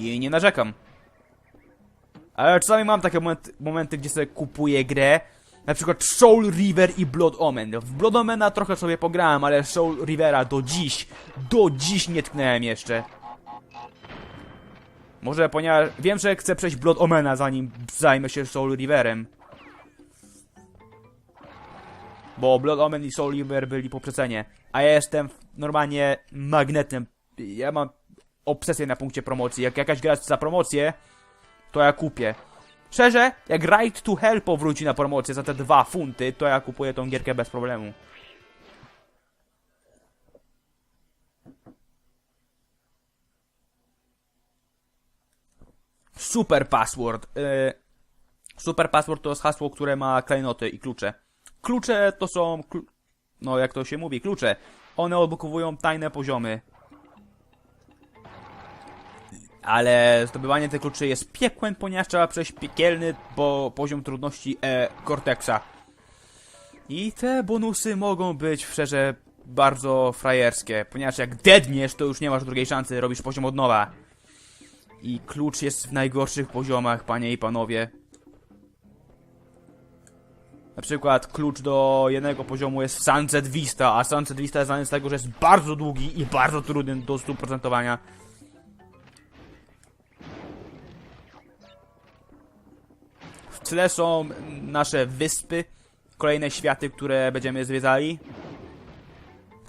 I nie narzekam. Ale czasami mam takie momenty, momenty gdzie sobie kupuję grę, na przykład Soul River i Blood Omen. W Blood Omena trochę sobie pograłem, ale Soul Rivera do dziś, do dziś nie tknąłem jeszcze. Może ponieważ wiem, że chcę przejść Blood Omena zanim zajmę się Soul Riverem. Bo Blood Omen i Soul River byli po przecenie. A ja jestem normalnie magnetem. Ja mam obsesję na punkcie promocji. Jak jakaś gra za promocję, to ja kupię. Szczerze, jak Right to Hell powróci na promocję za te dwa funty, to ja kupuję tą gierkę bez problemu. Super password. Yy, super password to jest hasło, które ma klejnoty i klucze. Klucze to są. No, jak to się mówi, klucze. One odblokowują tajne poziomy. Ale zdobywanie tych kluczy jest piekłem, ponieważ trzeba przejść piekielny bo poziom trudności e Cortexa. I te bonusy mogą być szczerze bardzo frajerskie, ponieważ jak deadniesz, to już nie masz drugiej szansy, robisz poziom od nowa. I klucz jest w najgorszych poziomach, panie i panowie. Na przykład klucz do jednego poziomu jest Sunset Vista, a Sunset Vista jest znany z tego, że jest bardzo długi i bardzo trudny do 100%. Tle są nasze wyspy, kolejne światy, które będziemy zwiedzali.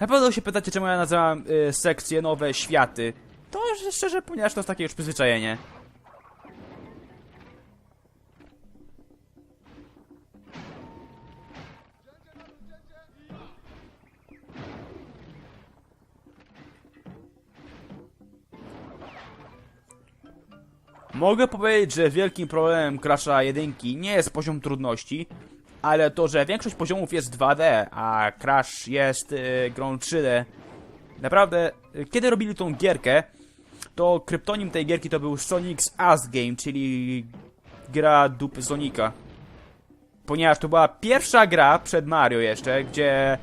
Na pewno się pytacie, czemu ja nazywam y, sekcję nowe światy. To szczerze, ponieważ to jest takie już przyzwyczajenie. Mogę powiedzieć, że wielkim problemem Crasha 1 nie jest poziom trudności, ale to, że większość poziomów jest 2D, a Crash jest y, grą 3D. Naprawdę, y, kiedy robili tą gierkę, to kryptonim tej gierki to był Sonic's Ass Game, czyli gra dupy Sonika. Ponieważ to była pierwsza gra przed Mario jeszcze, gdzie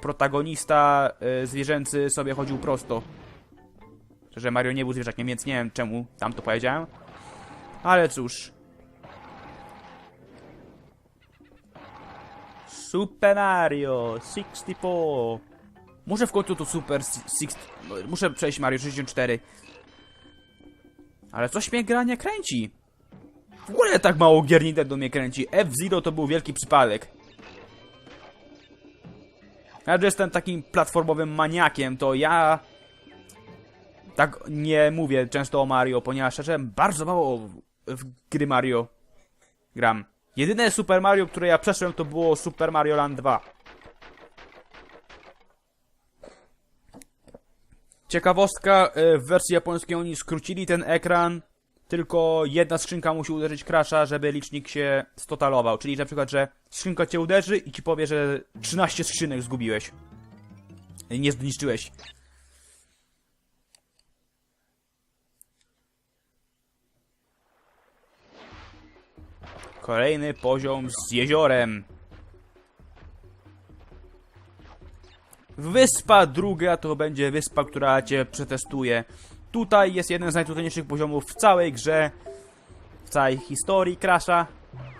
protagonista y, zwierzęcy sobie chodził prosto. Że Mario nie był zwierzakiem, więc nie wiem czemu tam to powiedziałem. Ale cóż. Super Mario 64. Muszę w końcu to Super 60... Muszę przejść Mario 64. Ale coś mnie gra nie kręci. W ogóle tak mało gier Nintendo mnie kręci. F-Zero to był wielki przypadek. Ja, że jestem takim platformowym maniakiem, to ja tak nie mówię często o Mario, ponieważ szczerze bardzo mało w, gry Mario gram. Jedyne Super Mario, które ja przeszłem, to było Super Mario Land 2. Ciekawostka, y, w wersji japońskiej oni skrócili ten ekran, tylko jedna skrzynka musi uderzyć Crasha, żeby licznik się stotalował. Czyli na przykład, że skrzynka cię uderzy i ci powie, że 13 skrzynek zgubiłeś. Nie zniszczyłeś. Kolejny poziom z jeziorem. Wyspa druga to będzie wyspa, która cię przetestuje. Tutaj jest jeden z najtrudniejszych poziomów w całej grze, w całej historii Crasha.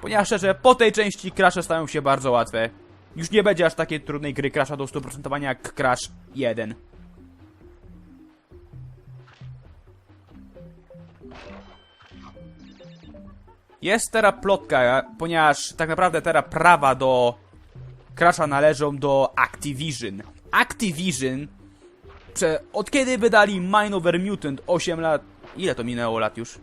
Ponieważ szczerze, po tej części Crashe stają się bardzo łatwe. Już nie będzie aż takiej trudnej gry Crasha do 100% jak Crash 1. Jest teraz plotka, ponieważ tak naprawdę teraz prawa do Crasha należą do Activision. Activision prze, od kiedy wydali Mind Over Mutant 8 lat... Ile to minęło lat już?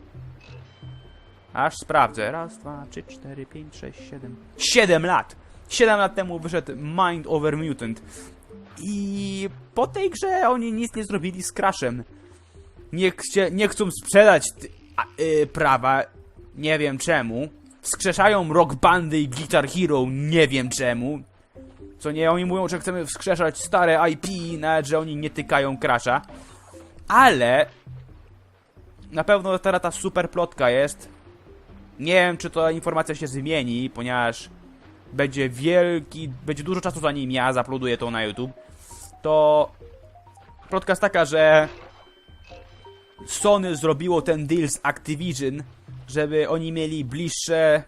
Aż sprawdzę. Raz, dwa, trzy, cztery, pięć, sześć, siedem... Siedem lat! Siedem lat temu wyszedł Mind Over Mutant. I po tej grze oni nic nie zrobili z Crashem. Nie, chcie, nie chcą sprzedać y, prawa nie wiem czemu. Wskrzeszają Rock Bandy i Guitar Hero, nie wiem czemu. Co nie, oni mówią, że chcemy wskrzeszać stare IP, nawet że oni nie tykają Crasha. Ale... Na pewno teraz ta super plotka jest. Nie wiem, czy ta informacja się zmieni, ponieważ będzie wielki, będzie dużo czasu zanim ja zaploduję to na YouTube. To plotka jest taka, że Sony zrobiło ten deal z Activision, żeby oni mieli bliższe...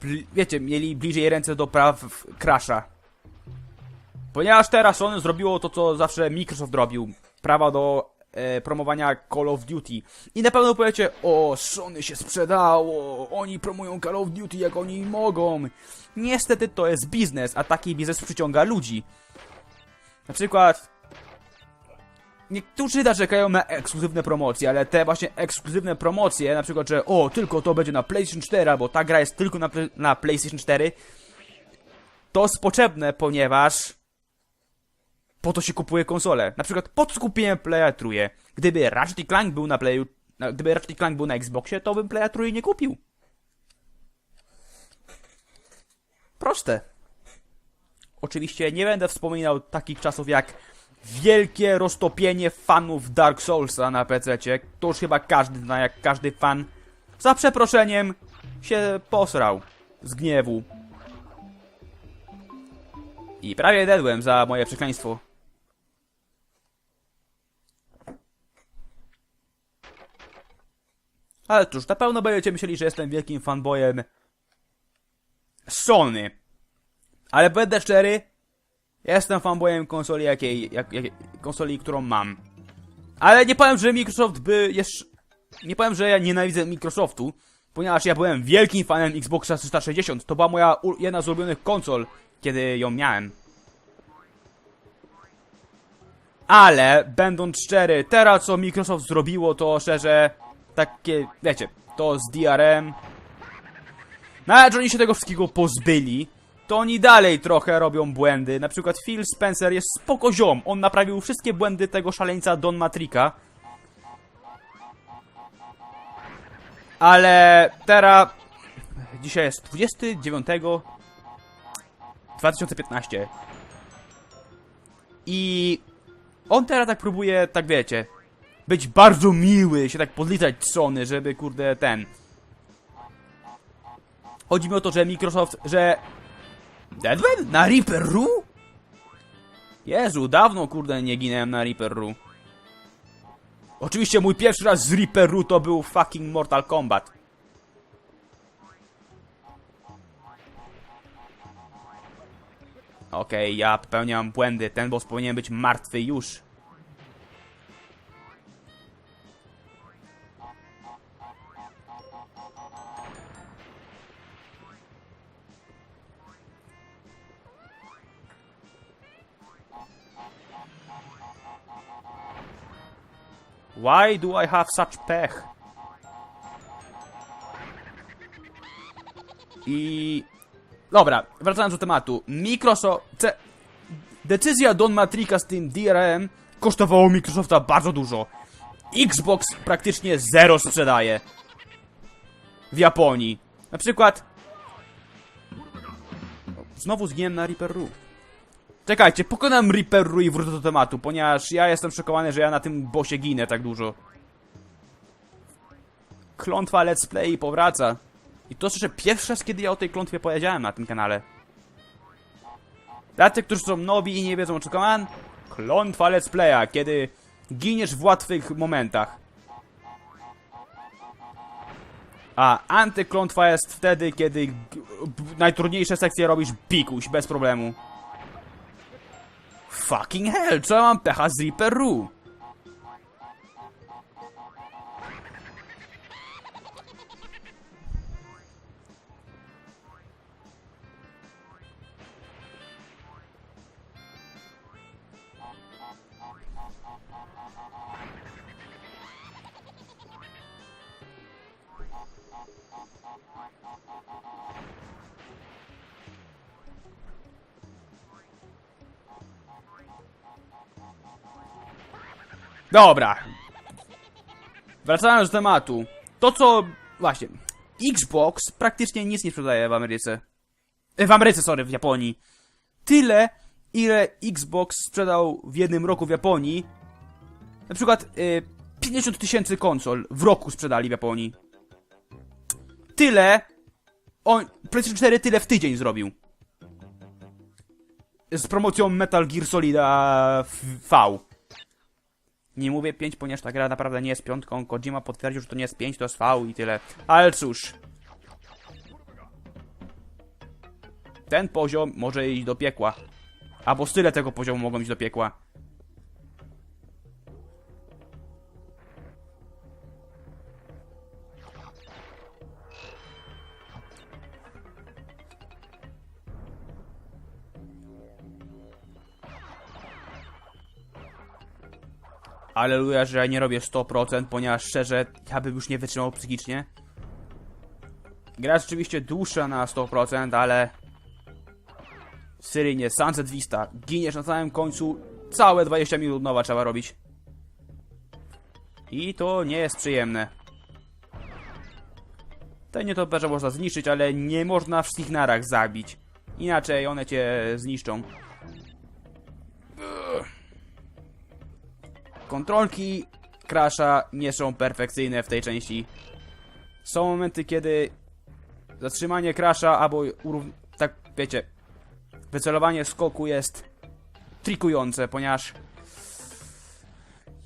Bli wiecie, mieli bliżej ręce do praw Crasha. Ponieważ teraz Sony zrobiło to, co zawsze Microsoft robił. Prawa do e, promowania Call of Duty. I na pewno powiecie, o, Sony się sprzedało, oni promują Call of Duty jak oni mogą. Niestety to jest biznes, a taki biznes przyciąga ludzi. Na przykład... Niektórzy narzekają na ekskluzywne promocje, ale te właśnie ekskluzywne promocje, na przykład, że o, tylko to będzie na PlayStation 4, albo ta gra jest tylko na, na PlayStation 4, to jest potrzebne, ponieważ po to się kupuje konsole. Na przykład po co kupiłem Playa? Gdyby Ratchet Clank był na Playu, gdyby Ratchet Clank był na Xboxie, to bym Playa nie kupił. Proste. Oczywiście nie będę wspominał takich czasów jak wielkie roztopienie fanów Dark Soulsa na PC. To już chyba każdy zna, jak każdy fan za przeproszeniem się posrał z gniewu. I prawie dedłem za moje przekleństwo. Ale cóż, na pewno będziecie myśleli, że jestem wielkim fanboyem Sony. Ale będę szczery, jestem fanboyem konsoli jakiej, jak, jak, konsoli, którą mam. Ale nie powiem, że Microsoft by jeszcze... Nie powiem, że ja nienawidzę Microsoftu, ponieważ ja byłem wielkim fanem Xboxa 360. To była moja jedna z ulubionych konsol, kiedy ją miałem. Ale, będąc szczery, teraz co Microsoft zrobiło, to szczerze, takie, wiecie, to z DRM. Nawet, że oni się tego wszystkiego pozbyli, to oni dalej trochę robią błędy. Na przykład Phil Spencer jest spoko ziom. On naprawił wszystkie błędy tego szaleńca Don Matrika. Ale teraz... Dzisiaj jest 29... 2015. I... On teraz tak próbuje, tak wiecie... Być bardzo miły, się tak podliczać Sony, żeby kurde ten... Chodzi mi o to, że Microsoft, że... Deadman? Na Reaper Ru? Jezu, dawno kurde nie ginęłem na Reaper Ru. Oczywiście mój pierwszy raz z Reaper Ru to był fucking Mortal Kombat. Okej, ja popełniam błędy. Ten boss powinien być martwy już. Why do I have such pech? I... Dobra, wracając do tematu. Microsoft... Decyzja Don Matrika z tym DRM kosztowało Microsofta bardzo dużo. Xbox praktycznie zero sprzedaje. W Japonii. Na przykład... Znowu zginąłem na Reaper Ru. Czekajcie, pokonam Reaper Ru i wrócę do tematu, ponieważ ja jestem przekonany, że ja na tym bosie ginę tak dużo. Klątwa Let's Play powraca. I to szczerze pierwszy raz, kiedy ja o tej klątwie powiedziałem na tym kanale. Dla tych, którzy są nowi i nie wiedzą o czym man, klątwa Let's Playa, kiedy giniesz w łatwych momentach. A antyklątwa jest wtedy, kiedy najtrudniejsze sekcje robisz pikuś, bez problemu. Fucking hell, co ja mam pecha z Reaper Dobra. Wracając do tematu. To co... Właśnie. Xbox praktycznie nic nie sprzedaje w Ameryce. E, W Ameryce, sorry, w Japonii. Tyle, ile Xbox sprzedał w jednym roku w Japonii. Na przykład y, 50 tysięcy konsol w roku sprzedali w Japonii. Tyle... On, PlayStation 4 tyle w tydzień zrobił. Z promocją Metal Gear Solida V. Nie mówię 5, ponieważ ta gra naprawdę nie jest piątką. Kojima potwierdził, że to nie jest 5, to jest V i tyle. Ale cóż. Ten poziom może iść do piekła. Albo style tego poziomu mogą iść do piekła. Aleluja, że nie robię 100%, ponieważ szczerze, ja bym już nie wytrzymał psychicznie. Gra jest oczywiście dłuższa na 100%, ale... Seryjnie, Sunset Vista, giniesz na samym końcu, całe 20 minut nowa trzeba robić. I to nie jest przyjemne. Te nietoperze można zniszczyć, ale nie można wszystkich naraz zabić. Inaczej one cię zniszczą. Kontrolki Crasha nie są perfekcyjne w tej części. Są momenty, kiedy zatrzymanie Crasha albo tak wiecie, wycelowanie skoku jest trikujące, ponieważ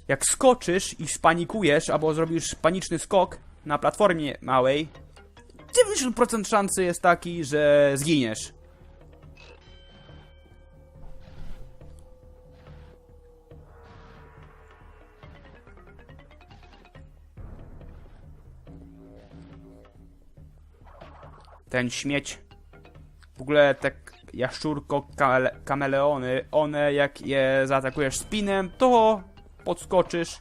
jak skoczysz i spanikujesz albo zrobisz paniczny skok na platformie małej, 90% szansy jest taki, że zginiesz. Ten śmieć. W ogóle te k- jaszczurko kale, kameleony, one jak je zaatakujesz spinem, to podskoczysz.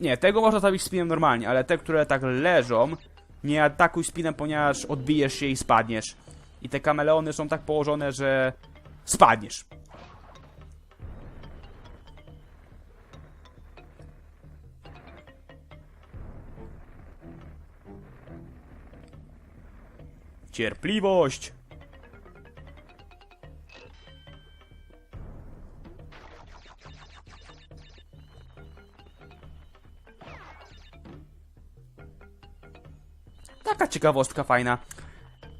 Nie, tego można zabić spinem normalnie, ale te, które tak leżą, nie atakuj spinem, ponieważ odbijesz się i spadniesz. I te kameleony są tak położone, że spadniesz. Cierpliwość! Taka ciekawostka fajna.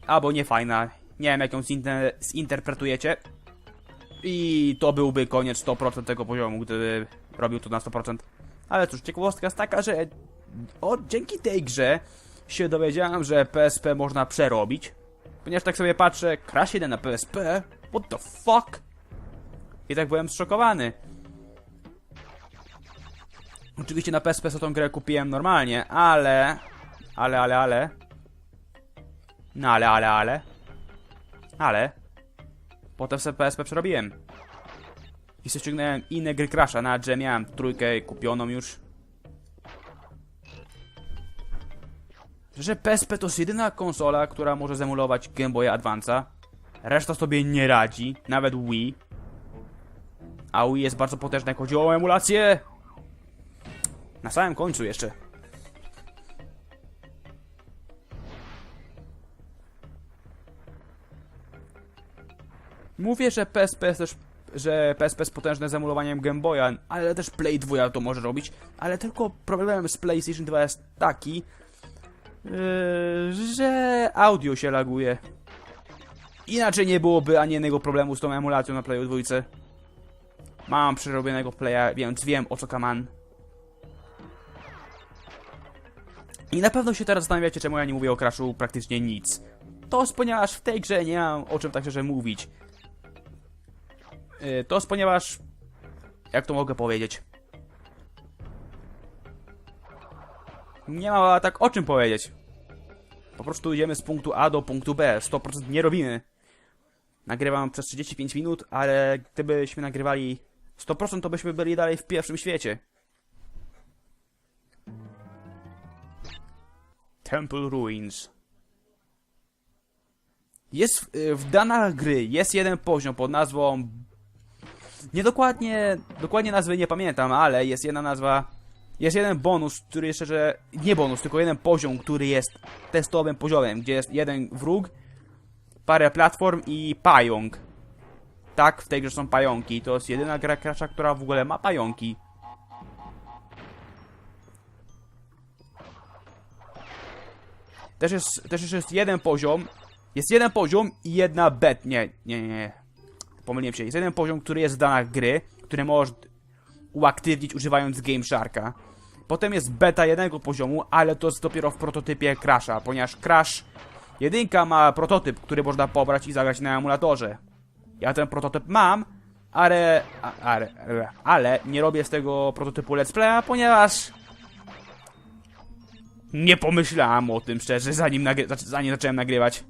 Albo nie fajna. Nie wiem jak ją zinte- zinterpretujecie. I to byłby koniec 100% tego poziomu, gdyby robił to na 100%. Ale cóż, ciekawostka jest taka, że o, dzięki tej grze się dowiedziałem, że PSP można przerobić. Ponieważ tak sobie patrzę, Crash 1 na PSP? What the fuck? I tak byłem zszokowany. Oczywiście na PSP tą grę kupiłem normalnie, ale... Ale, ale, ale... No ale, ale, ale... Ale... Potem sobie PSP przerobiłem. I ściągnąłem inne gry Crasha, na że miałem trójkę kupioną już. Że PSP to jest jedyna konsola, która może zemulować Game Boy Advance'a. Reszta sobie nie radzi, nawet Wii. A Wii jest bardzo potężne, jak chodzi o emulację. Na samym końcu jeszcze. Mówię, że PSP jest też że PSP jest potężne z emulowaniem Game Boya, ale też Play 2 to może robić, ale tylko problemem z PlayStation 2 jest taki, Yy, że audio się laguje. Inaczej nie byłoby ani jednego problemu z tą emulacją na Playu 2. Mam przerobionego playa, więc wiem o co kaman. I na pewno się teraz zastanawiacie, czemu ja nie mówię o Crashu praktycznie nic. To jest ponieważ w tej grze nie mam o czym tak szczerze mówić. Yy, to jest ponieważ... Jak to mogę powiedzieć? Nie ma tak o czym powiedzieć. Po prostu idziemy z punktu A do punktu B. 100% nie robimy. Nagrywam przez 35 minut, ale gdybyśmy nagrywali 100% to byśmy byli dalej w pierwszym świecie. Temple Ruins. Jest w, y, w danach gry jest jeden poziom pod nazwą Niedokładnie, dokładnie nazwy nie pamiętam, ale jest jedna nazwa jest jeden bonus, który jeszcze, że... Nie bonus, tylko jeden poziom, który jest testowym poziomem, gdzie jest jeden wróg, parę platform i pająk. Tak, w tej grze są pająki. To jest jedyna gra Crasha, która w ogóle ma pająki. Też jest, też jest jeden poziom. Jest jeden poziom i jedna bet. Nie, nie, nie. Pomyliłem się. Jest jeden poziom, który jest w danach gry, który możesz uaktywnić używając Game Sharka. Potem jest beta jednego poziomu, ale to jest dopiero w prototypie Crasha, ponieważ Crash jedynka ma prototyp, który można pobrać i zagrać na emulatorze. Ja ten prototyp mam, ale, ale, ale nie robię z tego prototypu let's playa, ponieważ nie pomyślałem o tym szczerze, zanim, zanim zacząłem nagrywać.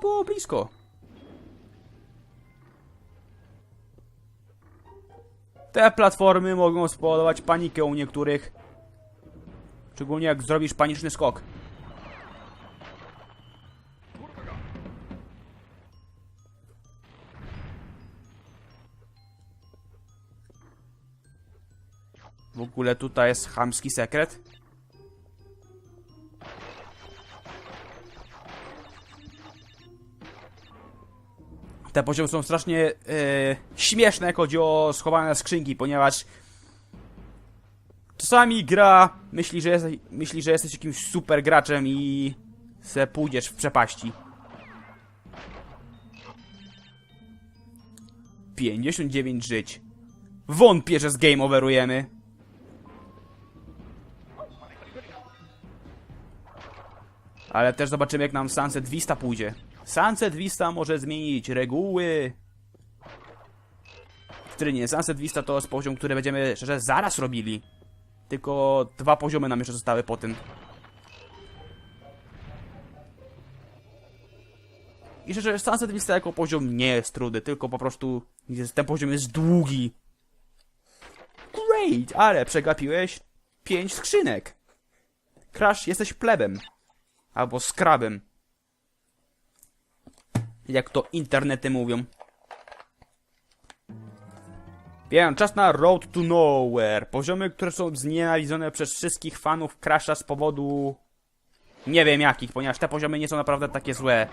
Było blisko. Te platformy mogą spowodować panikę u niektórych. Szczególnie jak zrobisz paniczny skok. W ogóle tutaj jest chamski sekret. Te poziomy są strasznie e, śmieszne, jak chodzi o schowane skrzynki, ponieważ czasami gra myśli, że, jest, myśli, że jesteś jakimś super graczem i se pójdziesz w przepaści. 59 żyć. Wątpię, że z game overujemy. Ale też zobaczymy, jak nam Sunset Vista pójdzie. Sunset Vista może zmienić reguły. Który nie, Sunset Vista to jest poziom, który będziemy szczerze zaraz robili. Tylko dwa poziomy nam jeszcze zostały po tym. I szczerze, Sunset Vista jako poziom nie jest trudny, tylko po prostu jest, ten poziom jest długi. Great, ale przegapiłeś pięć skrzynek. Crash, jesteś plebem. Albo skrabem. Jak to internety mówią. Wiem, czas na Road to Nowhere. Poziomy, które są znienawidzone przez wszystkich fanów Crasha z powodu... Nie wiem jakich, ponieważ te poziomy nie są naprawdę takie złe.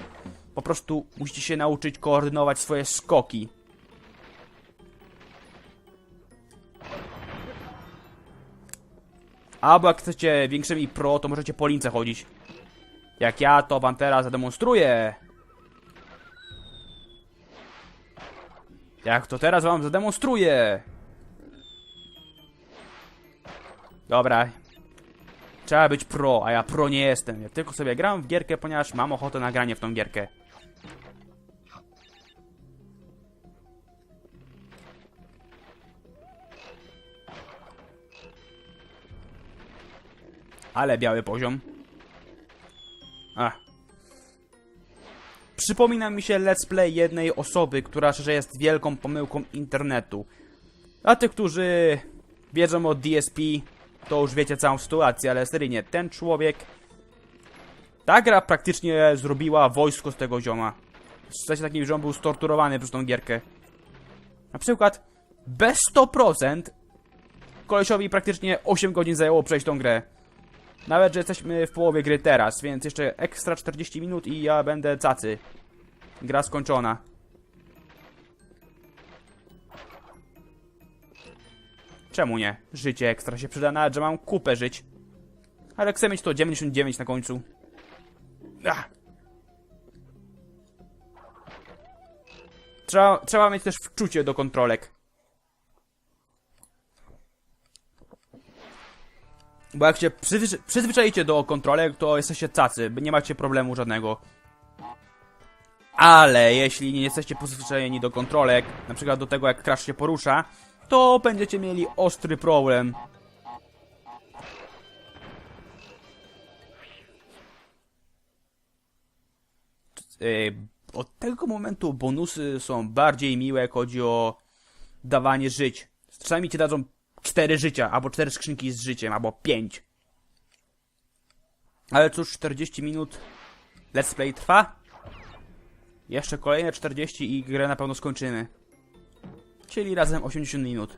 Po prostu musicie się nauczyć koordynować swoje skoki. Albo jak chcecie większymi pro, to możecie po lince chodzić. Jak ja, to wam teraz zademonstruję. Jak to teraz wam zademonstruję. Dobra. Trzeba być pro, a ja pro nie jestem. Ja tylko sobie gram w gierkę, ponieważ mam ochotę na granie w tą gierkę. Ale biały poziom. A. Przypomina mi się let's play jednej osoby, która szczerze jest wielką pomyłką internetu. A tych, którzy wiedzą o DSP, to już wiecie całą sytuację, ale seryjnie, ten człowiek... Ta gra praktycznie zrobiła wojsko z tego zioma. W sensie takim, że on był storturowany przez tą gierkę. Na przykład, bez 100% kolesiowi praktycznie 8 godzin zajęło przejść tą grę. Nawet, że jesteśmy w połowie gry teraz, więc jeszcze ekstra 40 minut i ja będę cacy. Gra skończona. Czemu nie? Życie ekstra się przyda, nawet że mam kupę żyć. Ale chcę mieć to 99 na końcu. Ach. Trzeba, trzeba mieć też wczucie do kontrolek. Bo jak się przyzwy przyzwyczaicie do kontrolek, to jesteście cacy, nie macie problemu żadnego. Ale jeśli nie jesteście przyzwyczajeni do kontrolek, na przykład do tego jak Crash się porusza, to będziecie mieli ostry problem. Yy, Od tego momentu bonusy są bardziej miłe, jak chodzi o dawanie żyć. Czasami ci dadzą 4 życia, albo 4 skrzynki z życiem, albo 5. Ale cóż, 40 minut let's play trwa. Jeszcze kolejne 40 i grę na pewno skończymy. Czyli razem 80 minut.